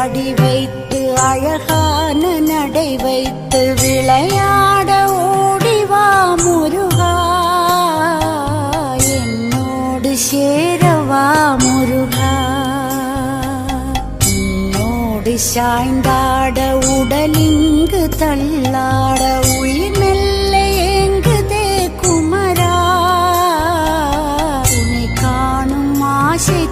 ஆடி வைத்து அழகான நடை வைத்து விளையாட ஓடிவா முருகா. என்னோடு சேரவா முருகா. என்னோடு சாய்ந்தாட உடலிங்கு தள்ளாட உயிர் மெல்ல ஏங்குதே குமரா. காணும் ஆசை